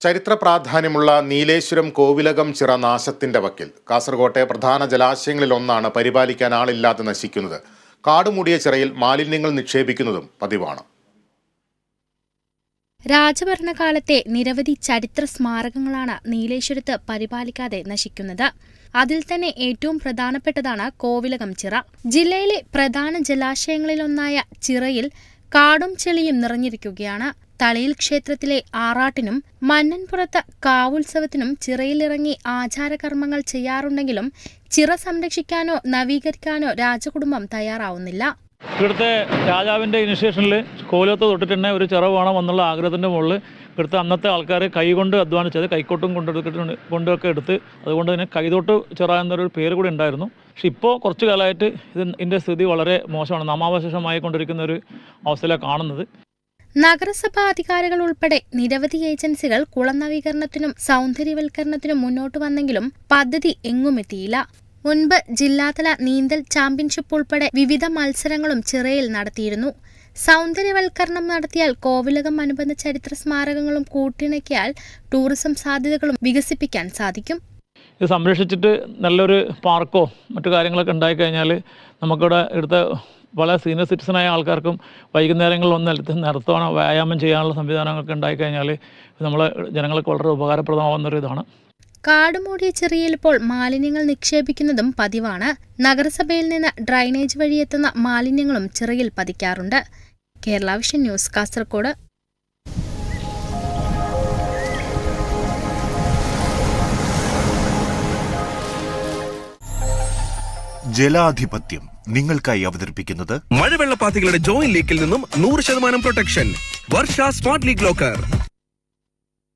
ചരിത്ര പ്രാധാന്യമുള്ള നീലേശ്വരം കോവിലകം ചിറ നാശത്തിന്റെ വക്കിൽ. കാസർകോട്ടെ പ്രധാന ജലാശയങ്ങളിലൊന്നാണ് പരിപാലിക്കാൻ ആളില്ലാതെ നശിക്കുന്നത്. കാടുമൂടിയ ചിറയിൽ മാലിന്യങ്ങൾ നിക്ഷേപിക്കുന്നതും പതിവാണ്. രാജഭരണകാലത്തെ നിരവധി ചരിത്ര സ്മാരകങ്ങളാണ് നീലേശ്വരത്ത് പരിപാലിക്കാതെ നശിക്കുന്നത്. അതിൽ തന്നെ ഏറ്റവും പ്രധാനപ്പെട്ടതാണ് കോവിലകം ചിറ. ജില്ലയിലെ പ്രധാന ജലാശയങ്ങളിലൊന്നായ ചിറയിൽ കാടും ചെളിയും നിറഞ്ഞിരിക്കുകയാണ്. തളിയിൽ ക്ഷേത്രത്തിലെ ആറാട്ടിനും മന്നൻപുറത്ത് കാവുത്സവത്തിനും ചിറയിലിറങ്ങി ആചാരകർമ്മങ്ങൾ ചെയ്യാറുണ്ടെങ്കിലും ചിറ സംരക്ഷിക്കാനോ നവീകരിക്കാനോ രാജകുടുംബം തയ്യാറാവുന്നില്ല. ഇവിടുത്തെ രാജാവിന്റെ ഇനിഷ്യേഷനിൽ കോലത്ത് തൊട്ടിട്ട് തന്നെ ഒരു ചിറ വേണം എന്നുള്ള ആഗ്രഹത്തിന്റെ മുകളിൽ ഇവിടുത്തെ അന്നത്തെ ആൾക്കാർ കൈകൊണ്ട് അധ്വാനിച്ചത് കൈക്കോട്ടും കൊണ്ടെടുത്തിട്ട് കൊണ്ടൊക്കെ എടുത്ത് അതുകൊണ്ട് തന്നെ കൈതോട്ട് ചിറ എന്നൊരു പേര് കൂടി ഉണ്ടായിരുന്നു. പക്ഷെ ഇപ്പോൾ കുറച്ച് കാലമായിട്ട് ഇതിന്റെ സ്ഥിതി വളരെ മോശമാണ്. നാമാവശേഷമായി കൊണ്ടിരിക്കുന്ന ഒരു അവസ്ഥയിലാണ് കാണുന്നത്. നഗരസഭാ അധികാരികൾ ഉൾപ്പെടെ നിരവധി ഏജൻസികൾ കുളനവീകരണത്തിനും സൗന്ദര്യവൽക്കരണത്തിനും മുന്നോട്ട് വന്നെങ്കിലും പദ്ധതി എങ്ങുമെത്തിയില്ല മുൻപ് ജില്ലാതല നീന്തൽ ചാമ്പ്യൻഷിപ്പ് ഉൾപ്പെടെ വിവിധ മത്സരങ്ങളും ചിറയിൽ നടത്തിയിരുന്നു. സൗന്ദര്യവൽക്കരണം നടത്തിയാൽ കോവിലകം അനുബന്ധ ചരിത്ര സ്മാരകങ്ങളും കൂട്ടിണക്കിയാൽ ടൂറിസം സാധ്യതകളും വികസിപ്പിക്കാൻ സാധിക്കും. ഇത് സംരക്ഷിച്ചിട്ട് നല്ലൊരു പാർക്കോ മറ്റു കാര്യങ്ങളൊക്കെ ഉണ്ടായിക്കഴിഞ്ഞാൽ നമുക്കിവിടെ ഇവിടുത്തെ വളരെ സീനിയർ സിറ്റിസണായ ആൾക്കാർക്കും വൈകുന്നേരങ്ങളിൽ ഒന്ന് നിലത്ത് നടത്തുവാനോ വ്യായാമം ചെയ്യാനുള്ള സംവിധാനങ്ങളൊക്കെ ഉണ്ടായിക്കഴിഞ്ഞാൽ നമ്മളെ ജനങ്ങൾക്ക് വളരെ ഉപകാരപ്രദമാവുന്നൊരു ഇതാണ് കാടുമൂടിയ ചെറിയിൽ ഇപ്പോൾ മാലിന്യങ്ങൾ നിക്ഷേപിക്കുന്നതും പതിവാണ്. നഗരസഭയിൽ നിന്ന് ഡ്രൈനേജ് വഴിയെത്തുന്ന മാലിന്യങ്ങളും ചെറിയിൽ പതിക്കാറുണ്ട്. കേരള വിഷൻ ന്യൂസ് കാസർഗോഡ് ജലാധിപത്യം. നിങ്ങൾക്കായി അവതരിപ്പിക്കുന്നത് മഴവെള്ളപ്പാത്തികളുടെ ജോയിന്റ് ലീക്കിൽ നിന്നും നൂറ് ശതമാനം protection. Varsha smart leak locker.